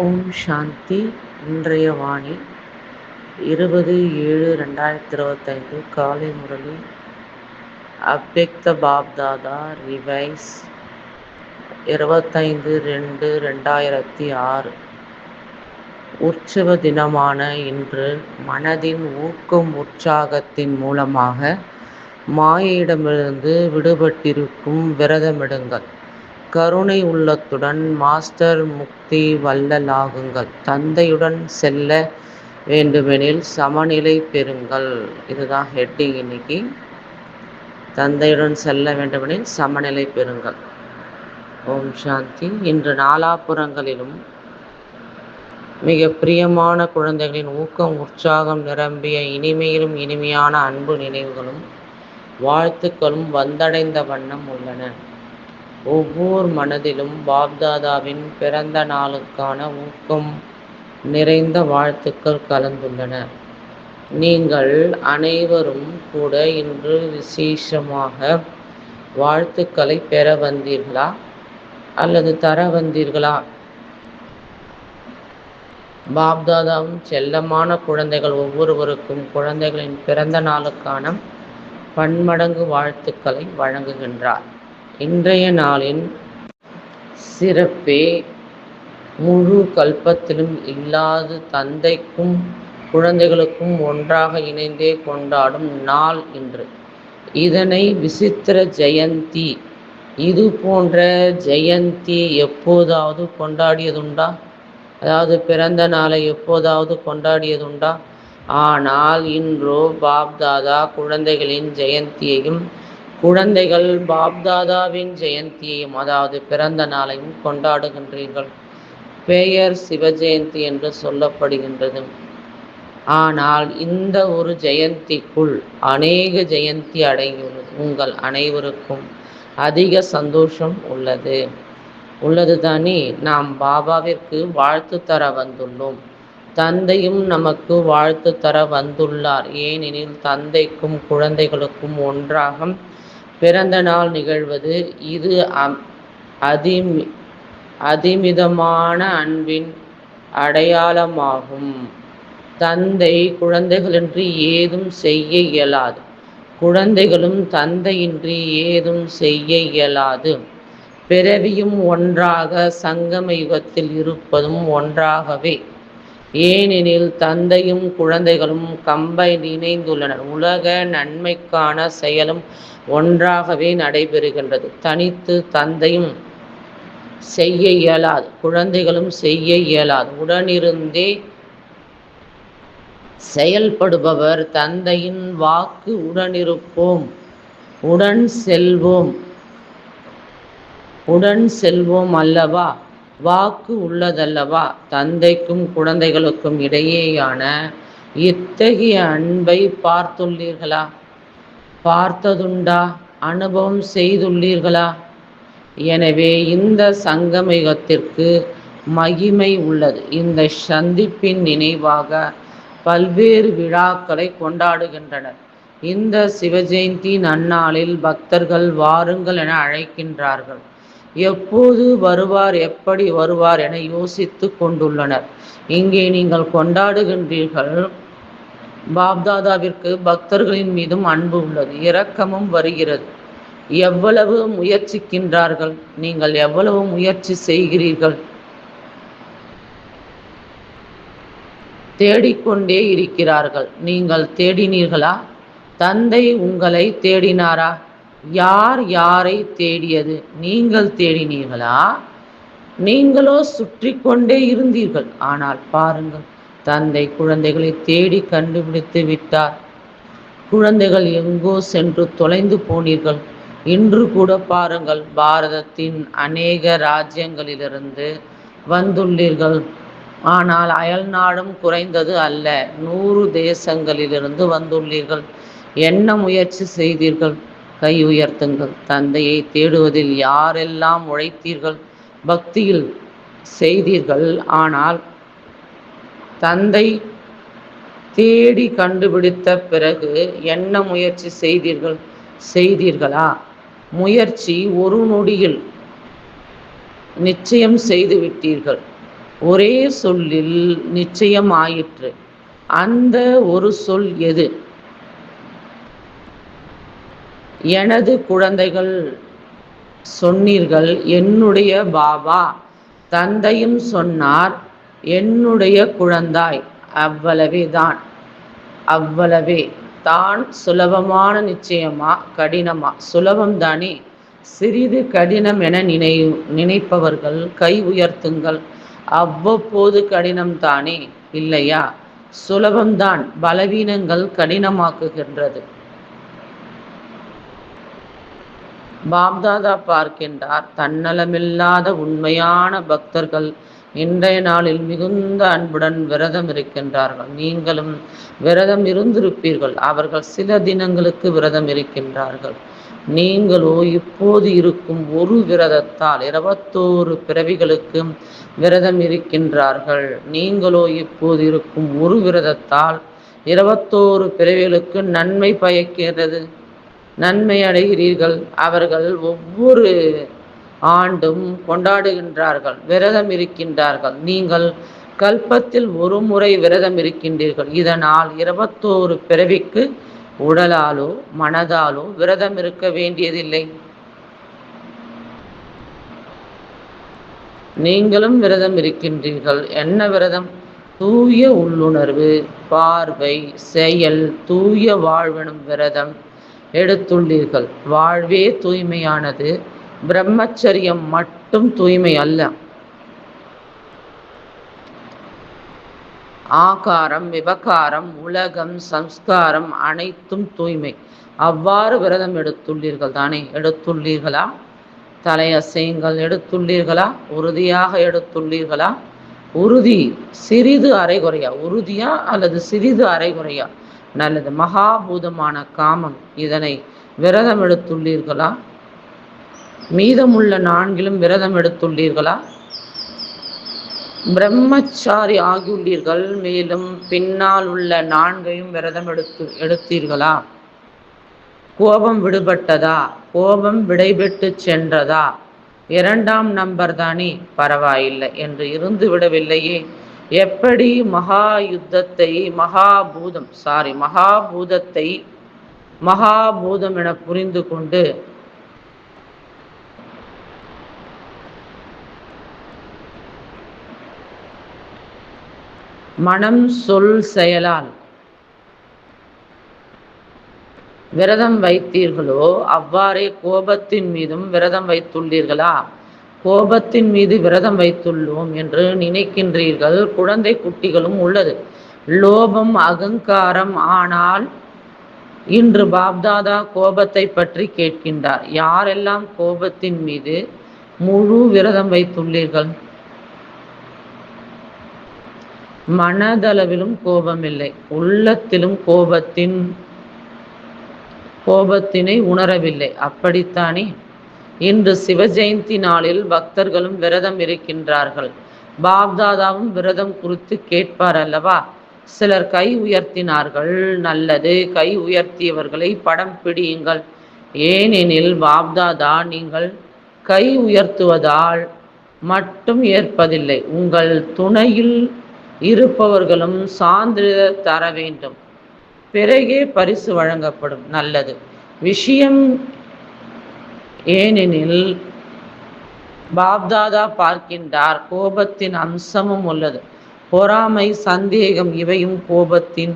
ஓம் சாந்தி. இன்றைய வாணி இருபது ஏழு ரெண்டாயிரத்தி இருபத்தைந்து காலை முரளி. அவ்வக்த பாப்தாதா ரிவைஸ் இருபத்தைந்து ரெண்டு ரெண்டாயிரத்தி ஆறு. உற்சவ தினமான இன்று மனதின் ஊக்கம் உற்சாகத்தின் மூலமாக மாயையிடமிருந்து விடுபட்டிருக்கும் விரதமிடுங்கள். கருணை உள்ளத்துடன் மாஸ்டர் முக்தி வல்லலாகுங்கள். தந்தையுடன் செல்ல வேண்டுமெனில் சமநிலை பெறுங்கள். இதுதான் ஹெட்டிங் இன்னைக்கு. தந்தையுடன் செல்ல வேண்டுமெனில் சமநிலை பெறுங்கள். ஓம் சாந்தி. இன்று நாலாபுறங்களிலும் மிக பிரியமான குழந்தைகளின் ஊக்கம் உற்சாகம் நிரம்பிய இனிமையிலும் இனிமையான அன்பு நினைவுகளும் வாழ்த்துக்களும் வந்தடைந்த வண்ணம் உள்ளன. ஒவ்வொரு மனதிலும் பாப்தாதாவின் பிறந்த நாளுக்கான ஊக்கம் நிறைந்த வாழ்த்துக்கள் கலந்துள்ளன. நீங்கள் அனைவரும் கூட இன்று விசேஷமாக வாழ்த்துக்களை பெற வந்தீர்களா? அல்லது தர வந்தீர்களா? பாப்தாதாவும் செல்லமான குழந்தைகள் ஒவ்வொருவருக்கும் குழந்தைகளின் பிறந்த நாளுக்கான பன்மடங்கு வாழ்த்துக்களை வழங்குகின்றார். இன்றைய நாளின் சிறப்பே முழு கல்பத்திலும் இல்லாது தந்தைக்கும் குழந்தைகளுக்கும் ஒன்றாக இணைந்தே கொண்டாடும் நாள் இன்று. இதனை விசித்திர ஜெயந்தி இது போன்ற ஜெயந்தி எப்போதாவது கொண்டாடியதுண்டா? அதாவது பிறந்த நாளை எப்போதாவது கொண்டாடியதுண்டா? ஆனால் இன்றோ பாப்தாதா குழந்தைகளின் ஜெயந்தியையும் குழந்தைகள் பாப்தாதாவின் ஜெயந்தியையும் அதாவது பிறந்த நாளையும் கொண்டாடுகின்றீர்கள். பெயர் சிவஜெயந்தி என்று சொல்லப்படுகின்றது. ஆனால் இந்த ஒரு ஜெயந்திக்குள் அநேக ஜெயந்தி அடங்கியுள்ளது உங்கள் அனைவருக்கும் அதிக சந்தோஷம் உள்ளது. உள்ளது தானே? நாம் பாபாவிற்கு வாழ்த்து தர வந்துள்ளோம். தந்தையும் நமக்கு வாழ்த்து தர வந்துள்ளார். ஏனெனில் தந்தைக்கும் குழந்தைகளுக்கும் ஒன்றாக பிறந்த நாள் நிகழ்வது இது அதிமி அதிமிதமான அன்பின் அடையாளமாகும். தந்தை குழந்தைகளின்றி ஏதும் செய்ய இயலாது. குழந்தைகளும் தந்தையின்றி ஏதும் செய்ய இயலாது. பிறவியும் ஒன்றாக சங்கம யுகத்தில் இருப்பதும் ஒன்றாகவே. ஏனெனில் தந்தையும் குழந்தைகளும் கம்பைன் இணைந்துள்ளனர் உலக நன்மைக்கான செயலும் ஒன்றாகவே நடைபெறுகின்றது. தனித்து தந்தையும் செய்ய இயலாது. குழந்தைகளும் செய்ய இயலாது. உடனிருந்தே செயல்படுபவர் தந்தையின் வாக்கு உடனிருப்போம். உடன் செல்வோம். உடன் செல்வோம் அல்லவா? வாக்கு உள்ளதல்லவா? தந்தைக்கும் குழந்தைகளுக்கும் இடையேயான இத்தகைய அன்பை பார்த்துள்ளீர்களா? பார்த்ததுண்டா அனுபவம் செய்துள்ளீர்களா? எனவே இந்த சங்கமயுகத்திற்கு மகிமை உள்ளது. இந்த சந்திப்பின் நினைவாக பல்வேறு விழாக்களை கொண்டாடுகின்றனர். இந்த சிவஜெயந்தி நன்னாளில் பக்தர்கள் வாருங்கள் என அழைக்கின்றார்கள். எப்போது வருவார் எப்படி வருவார் என யோசித்து கொண்டுள்ளனர். இங்கே நீங்கள் கொண்டாடுகின்றீர்கள் பாப்தாதாவிற்கு பக்தர்களின் மீதும் அன்பு உள்ளது. இரக்கமும் வருகிறது. எவ்வளவு முயற்சிக்கின்றார்கள்? நீங்கள் எவ்வளவு முயற்சி செய்கிறீர்கள்? தேடிக்கொண்டே இருக்கிறார்கள். நீங்கள் தேடினீர்களா? தந்தை உங்களை தேடினாரா? யார் யாரை தேடியது? நீங்கள் தேடினீர்களா? நீங்களோ சுற்றி கொண்டே இருந்தீர்கள். ஆனால் பாருங்கள் தந்தை குழந்தைகளை தேடி கண்டுபிடித்து விட்டார். குழந்தைகள் எங்கோ சென்று தொலைந்து போனீர்கள். இன்று கூட பாருங்கள் பாரதத்தின் அநேக ராஜ்யங்களிலிருந்து வந்துள்ளீர்கள். ஆனால் அயல் நாடும் குறைந்தது அல்ல நூறு தேசங்களிலிருந்து வந்துள்ளீர்கள். என்ன முயற்சி செய்தீர்கள்? கை உயர்த்துங்கள். தந்தையை தேடுவதில் யாரெல்லாம் உழைத்தீர்கள்? பக்தியில் செய்தீர்கள். ஆனால் தந்தை தேடி கண்டுபிடித்த பிறகு என்ன முயற்சி செய்தீர்கள்? செய்தீர்களா? முயற்சி ஒரு நொடியில் நிச்சயம் செய்து விட்டீர்கள். ஒரே சொல்லில் நிச்சயம் ஆயிற்று அந்த ஒரு சொல் எது? எனது குழந்தைகள் சொன்னீர்கள் என்னுடைய பாபா தந்தையும் சொன்னார் என்னுடைய குழந்தாய். அவ்வளவே தான் அவ்வளவே. தான் சுலபமான நிச்சயமா கடினமா. சுலபம் தானே. சிறிது கடினம் என நினை நினைப்பவர்கள் கை உயர்த்துங்கள். அவ்வப்போது கடினம் தானே இல்லையா? சுலபம்தான் பலவீனங்கள் கடினமாக்குகின்றது. பாப்தாதா பார்க்கின்றார் தன்னலமில்லாத உண்மையான பக்தர்கள் இன்றைய நாளில் மிகுந்த அன்புடன் விரதம் இருக்கின்றார்கள். நீங்களும் விரதம் இருந்திருப்பீர்கள். அவர்கள் சில தினங்களுக்கு விரதம் இருக்கின்றார்கள். நீங்களோ இப்போது இருக்கும் ஒரு விரதத்தால் இருபத்தோரு பிறவிகளுக்கு விரதம் இருக்கின்றார்கள். நீங்களோ இப்போது இருக்கும் ஒரு விரதத்தால் இருபத்தோரு பிறவிகளுக்கு நன்மை பயக்கிறது. நன்மை அடைகிறீர்கள். அவர்கள் ஒவ்வொரு ஆண்டும் கொண்டாடுகின்றார்கள் விரதம் இருக்கின்றார்கள். நீங்கள் கல்பத்தில் ஒரு முறை விரதம் இருக்கின்றீர்கள். இதனால் இருபத்தோரு பிறவிக்கு உடலாலோ மனதாலோ விரதம் இருக்க வேண்டியதில்லை. நீங்களும் விரதம் இருக்கின்றீர்கள். என்ன விரதம்? தூய உள்ளுணர்வு பார்வை செயல் தூய வாழ்வெனும் விரதம் எடுத்துள்ளீர்கள். வாழ்வே தூய்மையானது. பிரம்மச்சரியம் மட்டும் தூய்மை அல்ல. ஆகாரம் விவகாரம் உலகம் சம்ஸ்காரம் அனைத்தும் தூய்மை. அவ்வாறு விரதம் எடுத்துள்ளீர்கள் தானே? எடுத்துள்ளீர்களா? தலையசைங்கள் எடுத்துள்ளீர்களா? உறுதியாக எடுத்துள்ளீர்களா? உறுதி சிறிது அரைகுறையா? உறுதியா அல்லது சிறிது அரைகுறையா? நல்லது. மகாபூதமான காமம். இதனை விரதம் எடுத்துள்ளீர்களா? மீதமுள்ள நான்கிலும் விரதம் எடுத்துள்ளீர்களா? பிரம்மச்சாரி ஆகியுள்ளீர்கள் மேலும் பின்னால் உள்ள நான்கையும் விரதம் எடுத்து எடுத்தீர்களா? கோபம் விடுபட்டதா? கோபம் விடைபெற்று சென்றதா? இரண்டாம் நம்பர் தானே பரவாயில்லை என்று இருந்து விடவில்லையே. எப்படி மகா யுத்தத்தை மகாபூதம் சாரி மகாபூதத்தை மகாபூதம் என புரிந்து கொண்டு மனம் சொல் செயலால். விரதம் வைத்தீர்களோ அவ்வாறே கோபத்தின் மீதும் விரதம் வைத்துள்ளீர்களா? கோபத்தின் மீது விரதம் வைத்துள்ளோம் என்று நினைக்கின்றீர்கள். குழந்தை குட்டிகளும் உள்ளது. லோபம் அகங்காரம் ஆனால் இன்று பாப்தாதா கோபத்தை பற்றி கேட்கின்றார். யாரெல்லாம் கோபத்தின் மீது முழு விரதம் வைத்துள்ளீர்கள்? மனதளவிலும் கோபமில்லை உள்ளத்திலும் கோபத்தின் கோபத்தினை உணரவில்லை. அப்படித்தானே? இன்று சிவஜெயந்தி நாளில் பக்தர்களும் விரதம் இருக்கின்றார்கள். பாப்தாதாவும் விரதம் குறித்து கேட்பார் அல்லவா சிலர் கை உயர்த்தினார்கள் நல்லது கை உயர்த்தியவர்களை படம் பிடியுங்கள். ஏனெனில் பாப்தாதா நீங்கள் கை உயர்த்துவதால் மட்டும் ஏற்பதில்லை. உங்கள் துணையில் இருப்பவர்களும் சான்றிதழ் தர வேண்டும். பிறகே பரிசு வழங்கப்படும் நல்லது. விஷயம் ஏனெனில் பாப்தாதா பார்க்கின்றார். கோபத்தின் அம்சமும் உள்ளது. பொறாமை சந்தேகம் இவையும் கோபத்தின்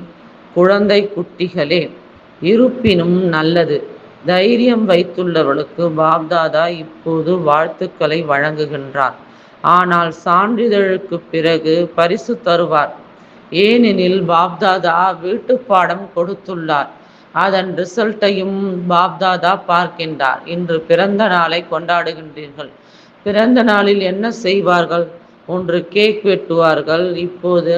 குழந்தை குட்டிகளே. இருப்பினும் நல்லது. தைரியம் வைத்துள்ளவர்களுக்கு பாப்தாதா இப்போது வாழ்த்துக்களை வழங்குகின்றார். ஆனால் சான்றிதழுக்கு பிறகு பரிசு தருவார். ஏனெனில் பாப்தாதா வீட்டு பாடம் கொடுத்துள்ளார். அதன் ரிசல்ட்டையும் பாப்தாதா பார்க்கின்றார். இன்று பிறந்த நாளை கொண்டாடுகின்றீர்கள். பிறந்த நாளில் என்ன செய்வார்கள்? ஒன்று கேக் வெட்டுவார்கள். இப்போது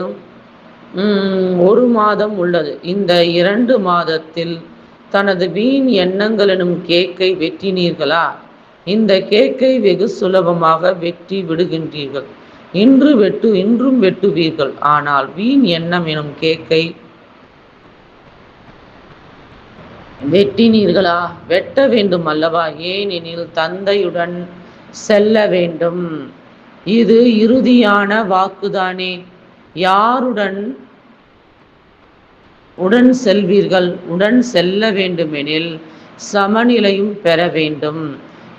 ஒரு மாதம் உள்ளது. இந்த இரண்டு மாதத்தில் தனது வீண் எண்ணங்கள் எனும் கேக்கை வெட்டினீர்களா? இந்த கேக்கை வெகு சுலபமாக வெட்டி விடுகின்றீர்கள். இன்று வெட்டு இன்றும் வெட்டுவீர்கள். ஆனால் வீண் எண்ணம் எனும் கேக்கை வெட்டினீர்களா? வெட்ட வேண்டும் அல்லவா? ஏனெனில் தந்தையுடன் செல்ல வேண்டும். இது இறுதியான வாக்குதானே. யாருடன் உடன் செல்வீர்கள்? உடன் செல்ல வேண்டுமெனில் சமநிலையும் பெற வேண்டும்.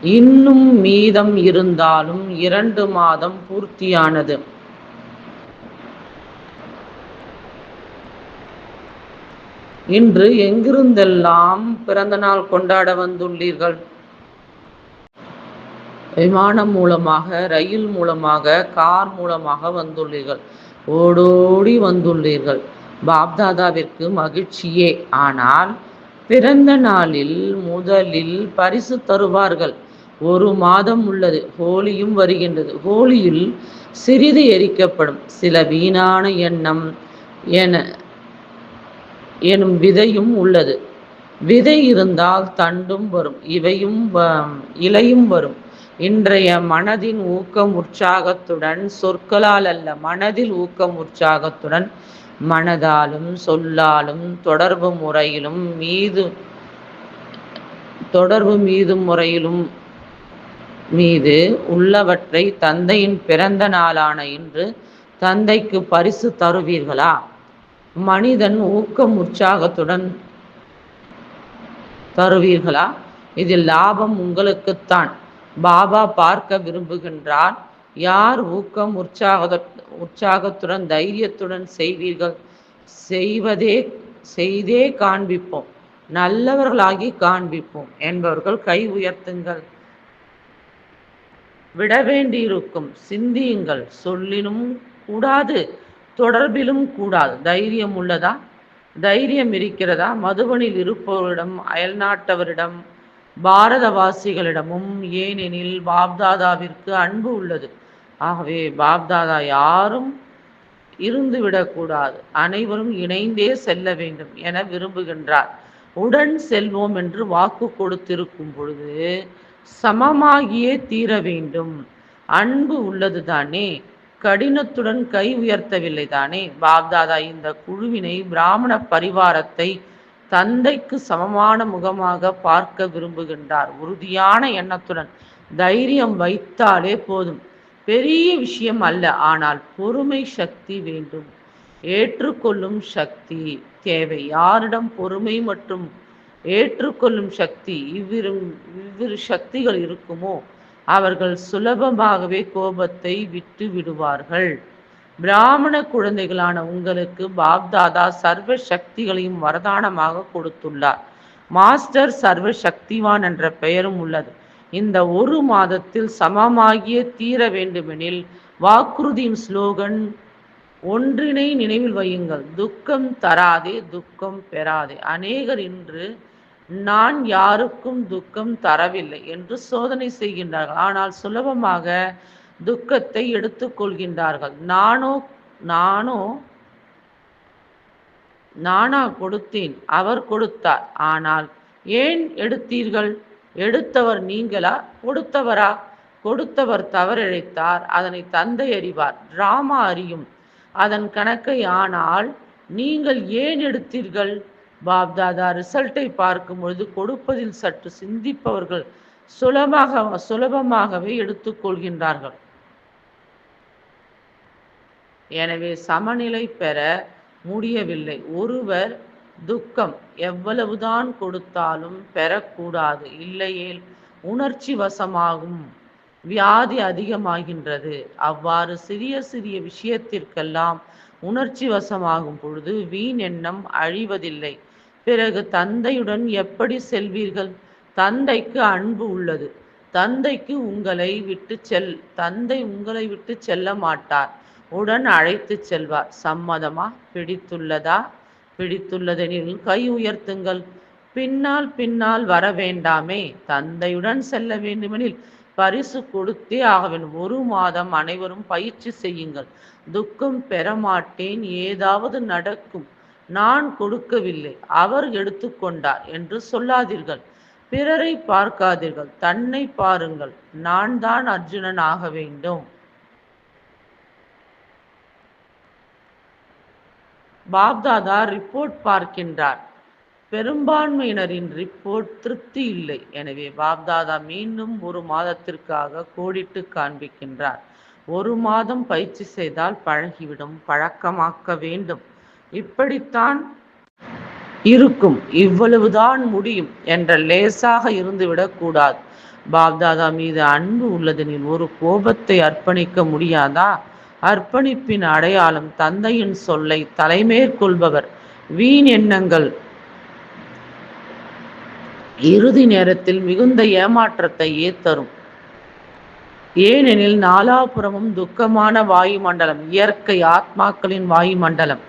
இன்னும் மீதம் இருந்தாலும் இரண்டு மாதம் பூர்த்தியானது. இன்று எங்கிருந்தெல்லாம் பிறந்த நாள் கொண்டாட வந்துள்ளீர்கள்? விமானம் மூலமாக ரயில் மூலமாக கார் மூலமாக வந்துள்ளீர்கள். ஓடோடி வந்துள்ளீர்கள். பாப்தாதாவிற்கு மகிழ்ச்சியே. ஆனால் பிறந்த நாளில் முதலில் பரிசு தருவார்கள். ஒரு மாதம் உள்ளது ஹோலியும் வருகின்றது. ஹோலியில் சிறிது எரிக்கப்படும் சில வீணான எண்ணம் என எனும் விதையும் உள்ளது. விதை இருந்தால் தண்டும் வரும் இவையும் இலையும் வரும். இன்றைய மனதின் ஊக்கம் உற்சாகத்துடன் சொற்களால் அல்ல மனதில் ஊக்கம் உற்சாகத்துடன் மனதாலும் சொல்லாலும் தொடர்பு முறையிலும் மீது தொடர்பு மீது முறையிலும் மீது உள்ளவற்றை தந்தையின் பிறந்த நாளான இன்று தந்தைக்கு பரிசு தருவீர்களா? மனிதன் ஊக்கம் உற்சாகத்துடன் தருவீர்களா? இதில் லாபம் உங்களுக்குத்தான். பாபா பார்க்க விரும்புகின்றார். யார் ஊக்கம் உற்சாக உற்சாகத்துடன் தைரியத்துடன் செய்வீர்கள்? செய்வதே செய்தே காண்பிப்போம். நல்லவர்களாகி காண்பிப்போம் என்பவர்கள் கை உயர்த்துங்கள். விட வேண்டியிருக்கும் சிந்தியுங்கள். சொல்லினும் கூடாது. தொடர்பிலும் கூடாது. தைரியம் உள்ளதா? தைரியம் இருக்கிறதா? மதுபனில் இருப்பவரிடம் அயல்நாட்டவரிடம் பாரதவாசிகளிடமும் ஏனெனில் பாப்தாதாவிற்கு அன்பு உள்ளது. ஆகவே பாப்தாதா யாரும் இருந்து விடக்கூடாது அனைவரும் இணைந்தே செல்ல வேண்டும் என விரும்புகின்றார். உடன் செல்வோம் என்று வாக்கு கொடுத்திருக்கும் பொழுது சமமாகியே தீர வேண்டும். அன்பு உள்ளது தானே கடினத்துடன் கை உயர்த்தவில்லை தானே? பாப்தாதா இந்த குழுவினை பிராமண பரிவாரத்தை தந்தைக்கு சமமான முகமாக பார்க்க விரும்புகின்றார். உறுதியான எண்ணத்துடன் தைரியம் வைத்தாலே போதும். பெரிய விஷயம் அல்ல ஆனால் பொறுமை சக்தி வேண்டும். ஏற்றுக்கொள்ளும் சக்தி தேவை. யாரிடம் பொறுமை மற்றும் ஏற்றுக்கொள்ளும் சக்தி இவ்விரு இவ்விரு சக்திகள் இருக்குமோ? அவர்கள் சுலபமாகவே கோபத்தை விட்டு விடுவார்கள். பிராமண குழந்தைகளான உங்களுக்கு பாப்தாதா சர்வ சக்திகளையும் வரதானமாக கொடுத்துள்ளார். மாஸ்டர் சர்வ சக்திவான் என்ற பெயரும் உள்ளது. இந்த ஒரு மாதத்தில் சமமாகிய தீர வேண்டுமெனில் வாக்குறுதியின் ஸ்லோகன் ஒன்றினை நினைவில் வையுங்கள். துக்கம் தராதே துக்கம் பெறாதே. அநேகர் இன்று நான் யாருக்கும் துக்கம் தரவில்லை என்று சோதனை செய்கின்றார்கள். ஆனால் சுலபமாக துக்கத்தை எடுத்துக்கொள்கின்றார்கள் நானோ நானோ நானா கொடுத்தேன் அவர் கொடுத்தார். ஆனால் ஏன் எடுத்தீர்கள்? எடுத்தவர் நீங்களா? கொடுத்தவரா? கொடுத்தவர் தவறிழைத்தார். அதனை தந்தை அறிவார். டிராமா அறியும். அதன் கணக்கை ஆனால் நீங்கள் ஏன் எடுத்தீர்கள்? பாப்தாதா ரிசல்ட்டை பார்க்கும் பொழுது கொடுப்பதில் சற்று சிந்திப்பவர்கள் சுலபமாக சுலபமாகவே எடுத்துக்கொள்கின்றார்கள் எனவே சமநிலை பெற முடியவில்லை. ஒருவர் துக்கம் எவ்வளவுதான் கொடுத்தாலும் பெறக்கூடாது. இல்லையேல் உணர்ச்சி வசமாகும். வியாதி அதிகமாகின்றது. அவ்வாறு சிறிய சிறிய விஷயத்திற்கெல்லாம் உணர்ச்சி வசமாகும் பொழுது வீண் எண்ணம் அழிவதில்லை. பிறகு தந்தையுடன் எப்படி செல்வீர்கள்? தந்தைக்கு அன்பு உள்ளது. தந்தைக்கு உங்களை விட்டு செல் தந்தை உங்களை விட்டு செல்ல மாட்டார். உடன் அழைத்து செல்வார். சம்மதமா? பிடித்துள்ளதா? பிடித்துள்ளதெனில் கை உயர்த்துங்கள். பின்னால் பின்னால் வர வேண்டாமே. தந்தையுடன் செல்ல வேண்டுமெனில் பரிசு கொடுத்தே ஆகவேன் ஒரு மாதம் அனைவரும் பயிற்சி செய்யுங்கள். துக்கம் பெறமாட்டேன் ஏதாவது நடக்கும். நான் கொடுக்கவில்லை அவர் எடுத்துக்கொண்டார் என்று சொல்லாதீர்கள். பிறரை பார்க்காதீர்கள் தன்னை பாருங்கள் நான் தான் அர்ஜுனன் ஆக வேண்டும். பாப்தாதா ரிப்போர்ட் பார்க்கின்றார். பெரும்பான்மையினரின் ரிப்போர்ட் திருப்தி இல்லை. எனவே பாப்தாதா மீண்டும் ஒரு மாதத்திற்காக கோடிட்டு காண்பிக்கின்றார். ஒரு மாதம் பயிற்சி செய்தால் பழகிவிடும் பழக்கமாக்க வேண்டும். இப்படித்தான் இருக்கும். இவ்வளவுதான் முடியும் என்ற லேசாக இருந்துவிடக்கூடாது பாப்தாதா மீது அன்பு உள்ளதனில் ஒரு கோபத்தை அர்ப்பணிக்க முடியாதா? அர்ப்பணிப்பின் அடையாளம் தந்தையின் சொல்லை தலைமேற்கொள்பவர் வீண் எண்ணங்கள். இறுதி நேரத்தில் மிகுந்த ஏமாற்றத்தையே தரும் ஏனெனில் நாலாபுறமும் துக்கமான வாயுமண்டலம் இயற்கை ஆத்மாக்களின் வாயுமண்டலம்.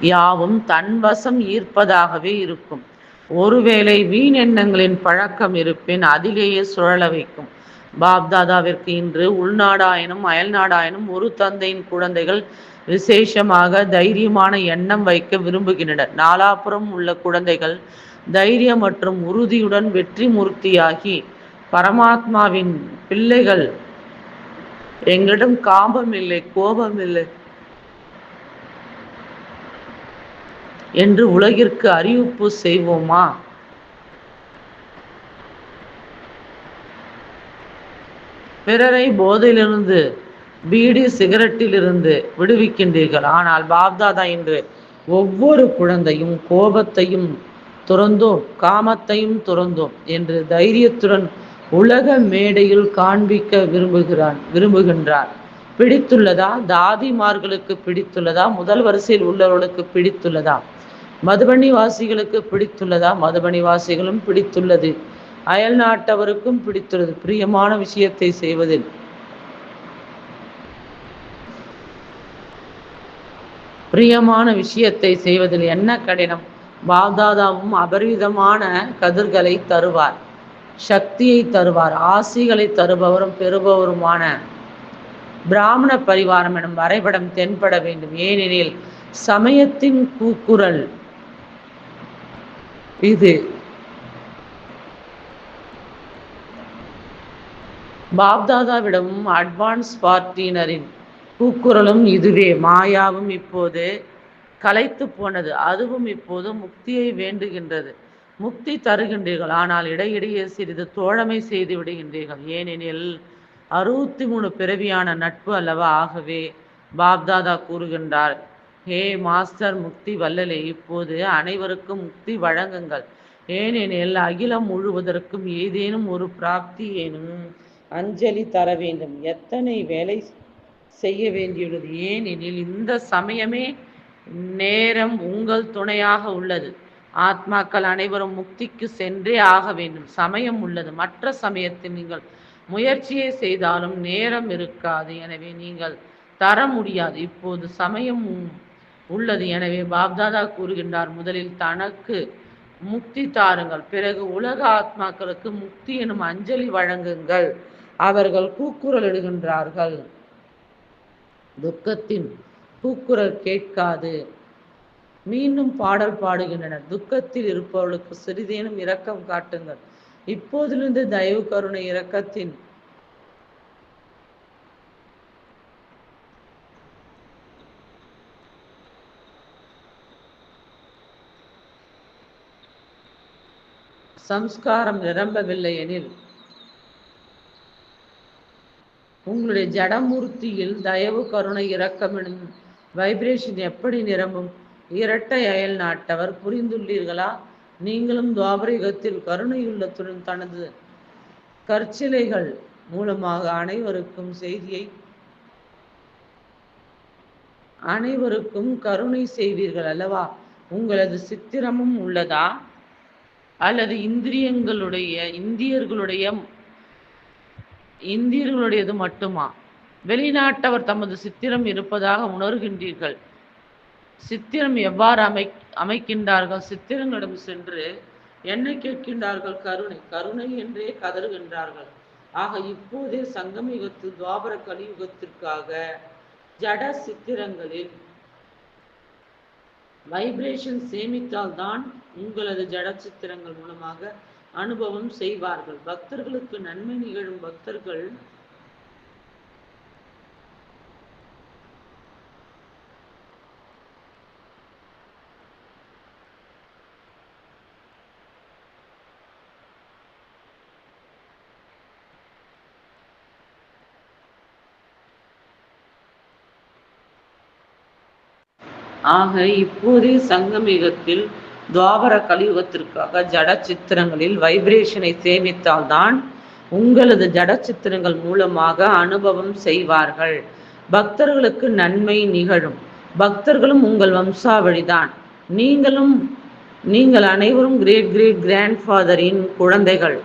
யாவும் தன்வசம் ஈர்ப்பதாகவே இருக்கும். ஒருவேளை வீண் எண்ணங்களின் பழக்கம் இருப்பின் அதிலேயே சுழல வைக்கும். பாப்தாதாவிற்கு இன்று உள்நாடாயினும் அயல்நாடாயினும் ஒரு தந்தையின் குழந்தைகள் விசேஷமாக தைரியமான எண்ணம் வைக்க விரும்புகின்றனர். நாலாபுரம் உள்ள குழந்தைகள் தைரியம் மற்றும் உறுதியுடன் வெற்றி மூர்த்தியாகி பரமாத்மாவின் பிள்ளைகள். எங்களிடம் காபம் இல்லை கோபம் இல்லை. என்று உலகிற்கு அறிவிப்பு செய்வோமா? பிறரை போதையிலிருந்து பீடி சிகரெட்டிலிருந்து விடுவிக்கின்றீர்கள். ஆனால் பாப்தாதா இன்று ஒவ்வொரு குழந்தையும் கோபத்தையும் துறந்தோம் காமத்தையும் துறந்தோம் என்று தைரியத்துடன் உலக மேடையில் காண்பிக்க விரும்புகிறான் விரும்புகின்றார். பிடித்துள்ளதா? தாதிமார்களுக்கு பிடித்துள்ளதா? முதல் வரிசையில் உள்ளவர்களுக்கு பிடித்துள்ளதா? மதுபனி வாசிகளுக்கு பிடித்துள்ளதா? மதுபனி வாசிகளும் பிடித்துள்ளது. அயல் நாட்டவருக்கும் பிடித்துள்ளது. பிரியமான விஷயத்தை செய்வதில். பிரியமான விஷயத்தை செய்வதில் என்ன கடினம்? பாப்தாதாவும் அபரிதமான கதிர்களை தருவார். சக்தியை தருவார். ஆசிகளை தருபவரும் பெறுபவருமான பிராமண பரிவாரம் எனும் வரைபடம் தென்பட வேண்டும். ஏனெனில் சமயத்தின் கூக்குரல் இது பாப்தாதாவிடமும் அட்வான்ஸ் பார்ட்டியினரின் கூக்குரலும் இதுவே. மாயாவும் இப்போது கலைத்து போனது. அதுவும் இப்போது முக்தியை வேண்டுகின்றது. முக்தி தருகின்றீர்கள். ஆனால் இடையிடையே சிறிது தோழமை செய்து விடுகின்றீர்கள். ஏனெனில் அறுபத்தி மூணு பிறவியான நட்பு அல்லவா? ஆகவே பாப்தாதா கூறுகின்றார் ஹே மாஸ்டர் முக்தி வல்லலே இப்போது அனைவருக்கும் முக்தி வழங்குங்கள். ஏனெனில் அகிலம் முழுவதற்கும் ஏதேனும் ஒரு பிராப்தி எனும் அஞ்சலி தர வேண்டும். எத்தனை வேலை செய்ய வேண்டியுள்ளது? ஏனெனில் இந்த சமயமே நேரம் உங்கள் துணையாக உள்ளது. ஆத்மாக்கள் அனைவரும் முக்திக்கு சென்றே ஆக வேண்டும். சமயம் உள்ளது. மற்ற சமயத்தில் நீங்கள் முயற்சியை செய்தாலும் நேரம் இருக்காது. எனவே நீங்கள் தர முடியாது. இப்போது சமயம் உள்ளது. எனவே பாப்தாதா கூறுகின்றார் முதலில் தனக்கு முக்தி தாருங்கள். பிறகு உலக ஆத்மாக்களுக்கு முக்தி எனும் அஞ்சலி வழங்குங்கள். அவர்கள் கூக்குரல் இடுகின்றார்கள். துக்கத்தின் கூக்குரல் கேட்காது. மீண்டும் பாடல் பாடுகின்றனர். துக்கத்தில் இருப்பவர்களுக்கு சிறிதேனும் இரக்கம் காட்டுங்கள். இப்போதிலிருந்து தயவு கருணை இரக்கத்தின் சம்ஸ்காரம் நிரம்பவில்லை எனில் உங்களுடைய ஜடமூர்த்தியில் தயவு கருணை இரக்கம் எனும் வைப்ரேஷன் எப்படி நிரம்பும்? இரட்டை அயல் நாட்டவர் புரிந்துள்ளீர்களா? நீங்களும் துவாபரிகத்தில் கருணையுள்ளத்துடன் தனது கற்சிலைகள் மூலமாக அனைவருக்கும் செய்தியை அனைவருக்கும் கருணை செய்வீர்கள் அல்லவா? உங்களது சித்திரமும் உள்ளதா? அல்லது இந்திரியங்களுடைய இந்தியர்களுடைய இந்தியர்களுடையது மட்டுமா? வெளிநாட்டவர் தமது சித்திரம் இருப்பதாக உணர்கின்றீர்கள். சித்திரம் எவ்வாறு அமை அமைக்கின்றார்கள்? சித்திரங்களிடம் சென்று என்ன கேட்கின்றார்கள் கருணை கருணை என்றே கதறுகின்றார்கள். ஆக இப்போதே சங்கம் யுகத்து துவாபர கலியுகத்திற்காக ஜட சித்திரங்களில் வைப்ரேஷன் சேமித்தால் தான் உங்களது ஜடச்சித்திரங்கள் மூலமாக அனுபவம் செய்வார்கள். பக்தர்களுக்கு நன்மை நிகழும் பக்தர்கள் ஆக இப்போதே சங்கமிகத்தில் துவாபர கலியுகத்திற்காக ஜட சித்திரங்களில் வைப்ரேஷனை சேமித்தால்தான் உங்களது ஜட சித்திரங்கள் மூலமாக அனுபவம் செய்வார்கள். பக்தர்களுக்கு நன்மை நிகழும். பக்தர்களும் உங்கள் வம்சாவழிதான் நீங்களும் நீங்கள் அனைவரும் கிரேட் கிரேட் கிராண்ட் ஃபாதரின் குழந்தைகள்.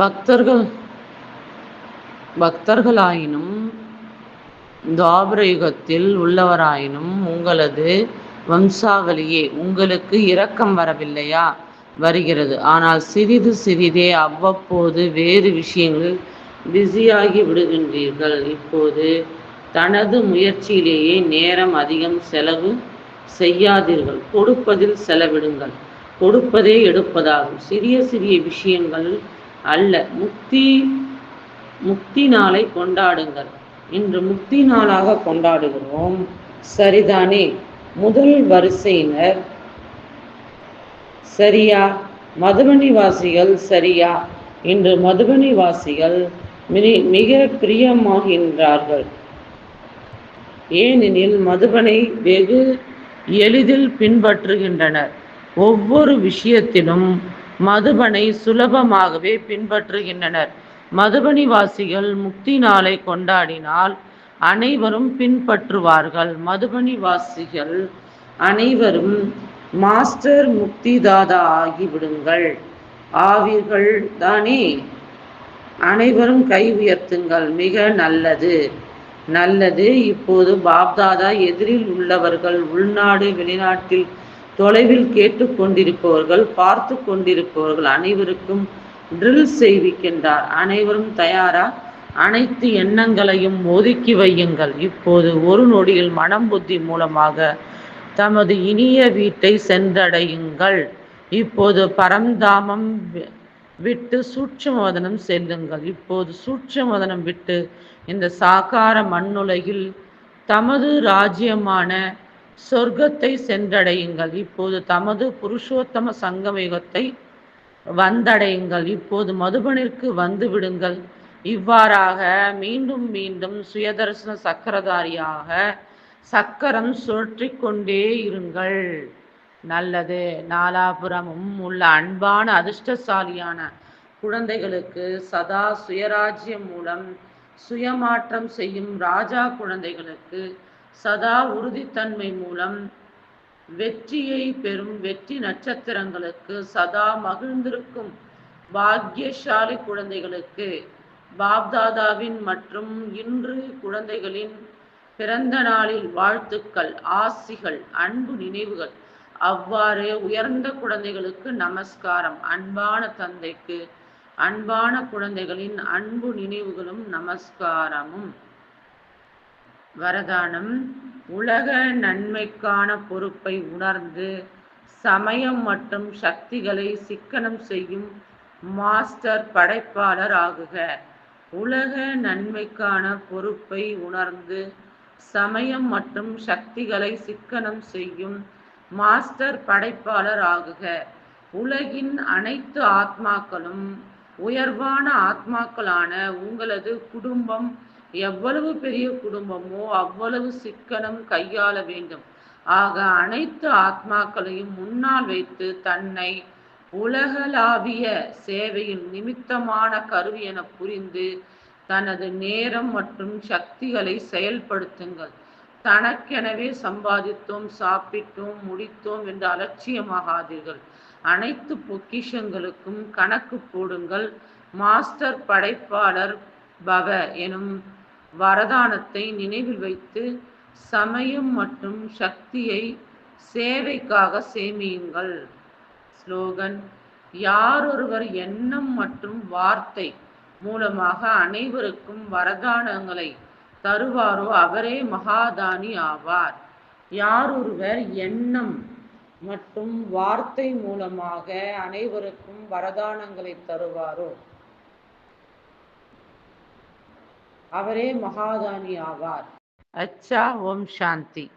பக்தர்கள் பக்தர்களாயினும் துவாபர யுகத்தில் உள்ளவராயினும் உங்களது வம்சாவளியே உங்களுக்கு இரக்கம் வரவில்லையா? வருகிறது. ஆனால் சிறிது சிறிதே அவ்வப்போது வேறு விஷயங்களில் பிஸியாகி விடுகின்றீர்கள். இப்போது தனது முயற்சியிலேயே நேரம் அதிகம் செலவு செய்யாதீர்கள். கொடுப்பதில் செலவிடுங்கள். கொடுப்பதே எடுப்பதாகும். சிறிய சிறிய விஷயங்கள் அல்ல. முக்தி முக்தி நாளை கொண்டாடுங்கள். இன்று முக்தி நாளாக கொண்டாடுகிறோம். சரிதானே? முதல் வரிசையினர் சரியா? மதுபனி வாசிகள் சரியா? இன்று மதுபனி வாசிகள் மிக பிரியமாகின்றார்கள். ஏனெனில் மதுபனை வெகு எளிதில் பின்பற்றுகின்றனர். ஒவ்வொரு விஷயத்திலும் மதுபனை சுலபமாகவே பின்பற்றுகின்றனர். மதுபனி வாசிகள் முக்தி நாளை கொண்டாடினால் அனைவரும் பின்பற்றுவார்கள். மதுபனி வாசிகள் அனைவரும் மாஸ்டர் முக்தி தாதா ஆகிவிடுங்கள். ஆவீர்கள் தானே? அனைவரும் கை உயர்த்துங்கள். மிக நல்லது. நல்லது. இப்போது பாப்தாதா எதிரில் உள்ளவர்கள் உள்நாடு வெளிநாட்டில் தொலைவில் கேட்டுக்கொண்டிருப்பவர்கள் பார்த்து கொண்டிருப்பவர்கள் அனைவருக்கும் ட்ரில் செய்விக்கின்றார். அனைவரும் தயாரா? அனைத்து எண்ணங்களையும் ஒதுக்கி வையுங்கள். இப்போது ஒரு நொடியில் மனம் புத்தி மூலமாக தமது இனிய வீட்டை சென்றடையுங்கள். இப்போது பரந்தாமம் விட்டு சூட்சமோதனம் செல்லுங்கள். இப்போது சூட்சமோதனம் விட்டு இந்த சாகார மண்ணுலகில் தமது ராஜ்யமான சொர்க்கத்தை சென்றடையுங்கள். இப்போது தமது புருஷோத்தம சங்கமயுகத்தை வந்தடையுங்கள். இப்போது மதுபனிற்கு வந்து விடுங்கள். இவ்வாறாக மீண்டும் மீண்டும் சுயதர்சன சக்கரதாரியாக சக்கரம் சுழற்றி கொண்டே இருங்கள். நல்லது. நாலாபுரமும் உள்ள அன்பான அதிர்ஷ்டசாலியான குழந்தைகளுக்கு சதா சுயராஜ்யம் மூலம் சுயமாற்றம் செய்யும் ராஜா குழந்தைகளுக்கு சதா உறுதித்தன்மை மூலம் வெற்றியை பெறும் வெற்றி நட்சத்திரங்களுக்கு சதா மகிழ்ந்திருக்கும் பாக்யசாலி குழந்தைகளுக்கு பாப்தாதாவின் மற்றும் இன்று குழந்தைகளின் பிறந்த நாளில் வாழ்த்துக்கள் ஆசிகள் அன்பு நினைவுகள். அவ்வாறு உயர்ந்த குழந்தைகளுக்கு நமஸ்காரம். அன்பான தந்தைக்கு அன்பான குழந்தைகளின் அன்பு நினைவுகளும் நமஸ்காரமும். வரதானம். உலக நன்மைக்கான பொறுப்பை உணர்ந்து சமயம் மற்றும் சக்திகளை சிக்கனம் செய்யும் மாஸ்டர் படைப்பாளர் ஆகுக. உலக நன்மைக்கான பொறுப்பை உணர்ந்து சமயம் மற்றும் சக்திகளை சிக்கனம் செய்யும் மாஸ்டர் படைப்பாளர் ஆகுக. உலகின் அனைத்து ஆத்மாக்களும் உயர்வான ஆத்மாக்களான உங்களது குடும்பம் எவ்வளவு பெரிய குடும்பமோ அவ்வளவு சிக்கனம் கையாள வேண்டும். ஆக அனைத்து ஆத்மாக்களையும் முன்னால் வைத்து தன்னை உலகளாவிய சேவையில் நிமித்தமான கருவி என புரிந்து தனது நேரம் மற்றும் சக்திகளை செயல்படுத்துங்கள். தனக்கெனவே சம்பாதித்தோம் சாப்பிட்டோம் முடித்தோம் என்று அலட்சியமாகாதீர்கள். அனைத்து பொக்கிஷங்களுக்கும் கணக்கு போடுங்கள். மாஸ்டர் படைப்பாளர் பவ எனும் வரதானத்தை நினைவில் வைத்து சமயம் மற்றும் சக்தியை சேவைக்காக சேமியுங்கள். ஸ்லோகன் யாரொருவர் எண்ணம் மற்றும் வார்த்தை மூலமாக அனைவருக்கும் வரதானங்களை தருவாரோ அவரே மகாதானி ஆவார். யாரொருவர் எண்ணம் மற்றும் வார்த்தை மூலமாக அனைவருக்கும் வரதானங்களை தருவாரோ அவரே மகாதானி ஆவார். அச்சா ஓம் சாந்தி.